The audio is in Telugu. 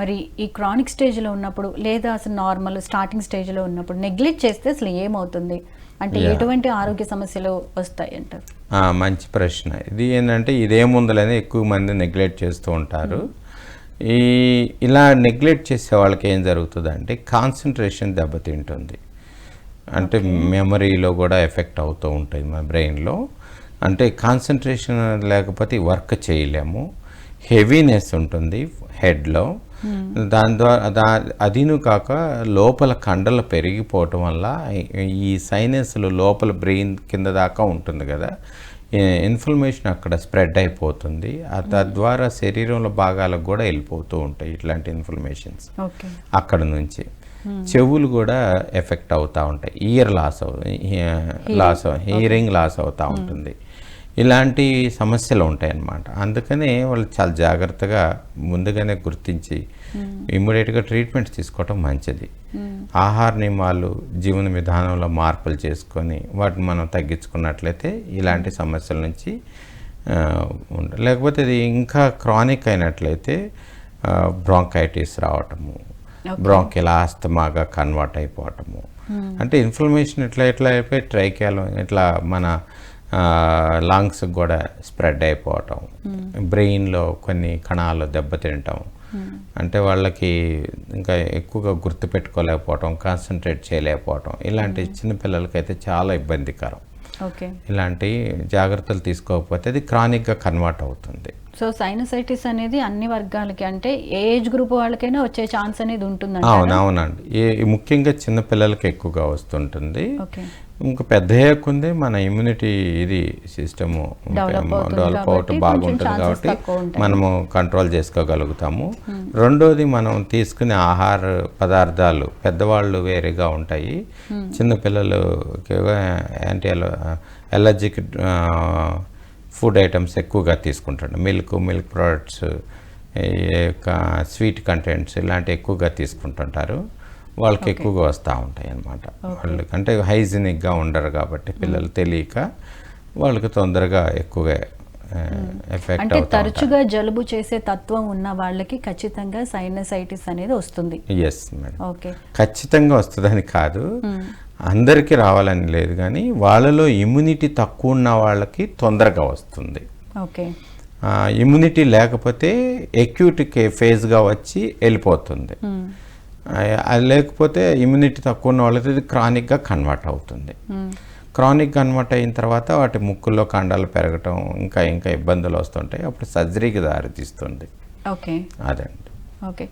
మరి ఈ క్రానిక్ స్టేజ్లో ఉన్నప్పుడు లేదా అసలు నార్మల్ స్టార్టింగ్ స్టేజ్లో ఉన్నప్పుడు నెగ్లెక్ట్ చేస్తే అసలు ఏమవుతుంది? అంటే. ఎటువంటి ఆరోగ్య సమస్యలు వస్తాయి అంటారు? మంచి ప్రశ్న. ఇది ఏంటంటే ఇదేముందని ఎక్కువ మంది నెగ్లెక్ట్ చేస్తూ ఉంటారు. ఈ ఇలా నెగ్లెక్ట్ చేసే వాళ్ళకి ఏం జరుగుతుందంటే కాన్సన్ట్రేషన్ దెబ్బతింటుంది. అంటే మెమరీలో కూడా ఎఫెక్ట్ అవుతూ ఉంటుంది మన బ్రెయిన్లో అంటే కాన్సన్ట్రేషన్ లేకపోతే వర్క్ చేయలేము. హెవీనెస్ ఉంటుంది హెడ్లో దాని ద్వారా దా అదిను కాక లోపల కండలు పెరిగిపోవటం వల్ల ఈ- సైనస్లు లోపల బ్రెయిన్ కింద దాకా ఉంటుంది కదా. ఇన్ఫర్మేషన్ అక్కడ స్ప్రెడ్ అయిపోతుంది. తద్వారా శరీరంలో భాగాలకు కూడా వెళ్ళిపోతూ ఉంటాయి ఇట్లాంటి ఇన్ఫర్మేషన్స్ అక్కడ నుంచి. చెవులు కూడా ఎఫెక్ట్ అవుతూ ఉంటాయి. ఇయర్ లాస్ అవు లాస్ హియరింగ్ లాస్ అవుతూ ఉంటుంది. ఇలాంటి సమస్యలు ఉంటాయి అన్నమాట అందుకనే వాళ్ళు చాలా జాగ్రత్తగా ముందుగానే గుర్తించి ఇమ్మీడియట్గా ట్రీట్మెంట్ తీసుకోవటం మంచిది. ఆహార నియమాలు జీవన విధానంలో మార్పులు చేసుకొని వాటిని మనం తగ్గించుకున్నట్లయితే ఇలాంటి సమస్యల నుంచి లేకపోతే ఇది ఇంకా క్రానిక్ అయినట్లయితే బ్రాంకైటిస్ రావటము బ్రాంకిల్ ఆస్తమాగా కన్వర్ట్ అయిపోవటము. అంటే ఇన్ఫ్లమేషన్ ఇట్లా ఇట్లా అయిపోయి ట్రైకాలో ఇట్లా మన లంగ్స్ కూడా స్ప్రెడ్ అయిపోవటం. బ్రెయిన్లో కొన్ని కణాలు దెబ్బతింటాం అంటే వాళ్ళకి ఇంకా ఎక్కువగా గుర్తుపెట్టుకోలేకపోవటం కాన్సన్ట్రేట్ చేయలేకపోవటం. ఇలాంటి చిన్నపిల్లలకైతే చాలా ఇబ్బందికరం. ఇలాంటి జాగ్రత్తలు తీసుకోకపోతే అది క్రానిక్గా కన్వర్ట్ అవుతుంది. సో సైనసైటిస్ అనేది అన్ని వర్గాలకి అంటే ఏ ఏజ్ గ్రూప్ వాళ్ళకైనా వచ్చే ఛాన్స్ అనేది ఉంటుందంట అవును అవునండి. ఈ ముఖ్యంగా చిన్న పిల్లలకి ఎక్కువగా వస్తుంటుంది. ఇంకా పెద్ద అయ్యాకుందే మన ఇమ్యూనిటీ ఇది సిస్టము డెవలప్ అవటం బాగుంటుంది కాబట్టి. మనము కంట్రోల్ చేసుకోగలుగుతాము. రెండోది మనం తీసుకునే ఆహార పదార్థాలు పెద్దవాళ్ళు వేరేగా ఉంటాయి. చిన్నపిల్లలు యాంటీ ఎలర్జిక్ ఫుడ్ ఐటమ్స్ ఎక్కువగా తీసుకుంటారు milk milk products sweet contents ఇలాంటివి ఎక్కువగా తీసుకుంటుంటారు. వాళ్ళకి ఎక్కువగా వస్తూ ఉంటాయి అన్నమాట వాళ్ళకి అంటే హైజీనిక్గా ఉండరు కాబట్టి పిల్లలు తెలియక వాళ్ళకి తొందరగా ఎక్కువగా ఎఫెక్ట్ అంటే తరచుగా జలుబు చేసే తత్వం ఉన్న వాళ్ళకి ఖచ్చితంగా సైనసైటిస్ అనేది వస్తుంది. Yes madam okay. ఖచ్చితంగా వస్తుందని కాదు. అందరికీ రావాలని లేదు కానీ వాళ్ళలో ఇమ్యూనిటీ తక్కువ ఉన్న వాళ్ళకి తొందరగా వస్తుంది. ఓకే. ఇమ్యూనిటీ లేకపోతే ఎక్యూట్ ఫేజ్గా వచ్చి వెళ్ళిపోతుంది. అది లేకపోతే ఇమ్యూనిటీ తక్కువ ఉన్న వాళ్ళకి ఇది క్రానిక్గా కన్వర్ట్ అవుతుంది. క్రానిక్ కన్వర్ట్ అయిన తర్వాత వాటి ముక్కుల్లో కండాలు పెరగటం ఇంకా ఇంకా ఇబ్బందులు వస్తుంటాయి. అప్పుడు సర్జరీకి దారితీస్తుంది. ఓకే. అదండి. ఓకే.